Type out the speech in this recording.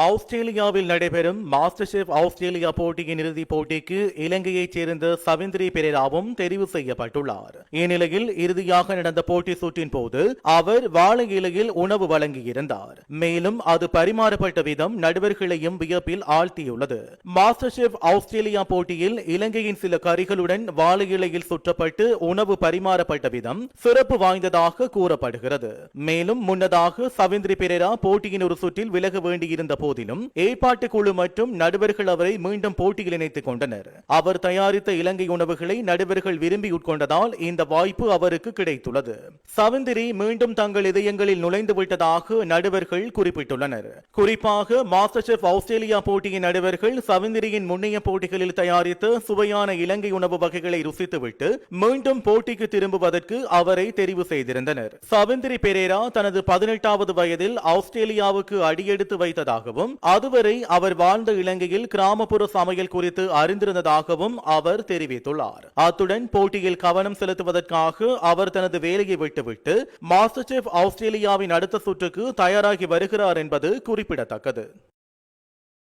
ஆஸ்திரேலியாவில் நடைபெறும் master chef Australia போட்டியின் இறுதிப் போட்டிக்கு இலங்கையைச் சேர்ந்த சவிந்திரி பெரேராவும் தெரிவு செய்யப்பட்டுள்ளார். இந்நிலையில் இறுதியாக நடந்த போட்டி சுற்றின் போது அவர் வாழை இலையில் உணவு வழங்கியிருந்தார். மேலும் அது பரிமாறப்பட்ட விதம் நடுவர்களையும் வியப்பில் ஆழ்த்தியுள்ளது. மாஸ்டர் ஷெஃப் ஆஸ்திரேலியா போட்டியில் இலங்கையின் சில கறிகளுடன் வாழை இலையில் சுற்றப்பட்டு உணவு பரிமாறப்பட்ட விதம் சிறப்பு வாய்ந்ததாக கூறப்படுகிறது. மேலும் முன்னதாக சவிந்திரி பெரேரா போட்டியின் ஒரு சுற்றில் விலக வேண்டியிருந்த போதிலும் ஏற்பாட்டு குழு மற்றும் நடுவர்கள் அவரை மீண்டும் போட்டியில் இணைத்துக் கொண்டனர். அவர் தயாரித்த இலங்கை உணவுகளை நடுவர்கள் விரும்பி உட்கொண்டதால் இந்த வாய்ப்பு அவருக்கு கிடைத்துள்ளது. சவிந்திரி மீண்டும் தங்கள் இதயங்களில் நுழைந்து விட்டதாக நடுவர்கள் குறிப்பிட்டுள்ளனர். குறிப்பாக மாஸ்டர் செஃப் ஆஸ்திரேலியா போட்டியின் நடுவர்கள் சவிந்திரியின் முன்னைய போட்டிகளில் தயாரித்த சுவையான இலங்கை உணவு வகைகளை ருசித்துவிட்டு மீண்டும் போட்டிக்கு திரும்புவதற்கு அவரை தெரிவு செய்திருந்தனர். சவிந்திரி பெரேரா தனது பதினெட்டாவது வயதில் ஆஸ்திரேலியாவுக்கு அடியெடுத்து வைத்ததாகவும் அதுவரை அவர் வாழ்ந்த இலங்கையில் கிராமப்புற சமையல் குறித்து அறிந்திருந்ததாகவும் அவர் தெரிவித்துள்ளார். அத்துடன் போட்டியில் கவனம் செலுத்துவதற்காக அவர் தனது வேலையை விட்டுவிட்டு மாஸ்டர் செஃப் ஆஸ்திரேலியாவின் அடுத்த சுற்றுக்கு தயாராகி வருகிறார் என்பது குறிப்பிடத்தக்கது.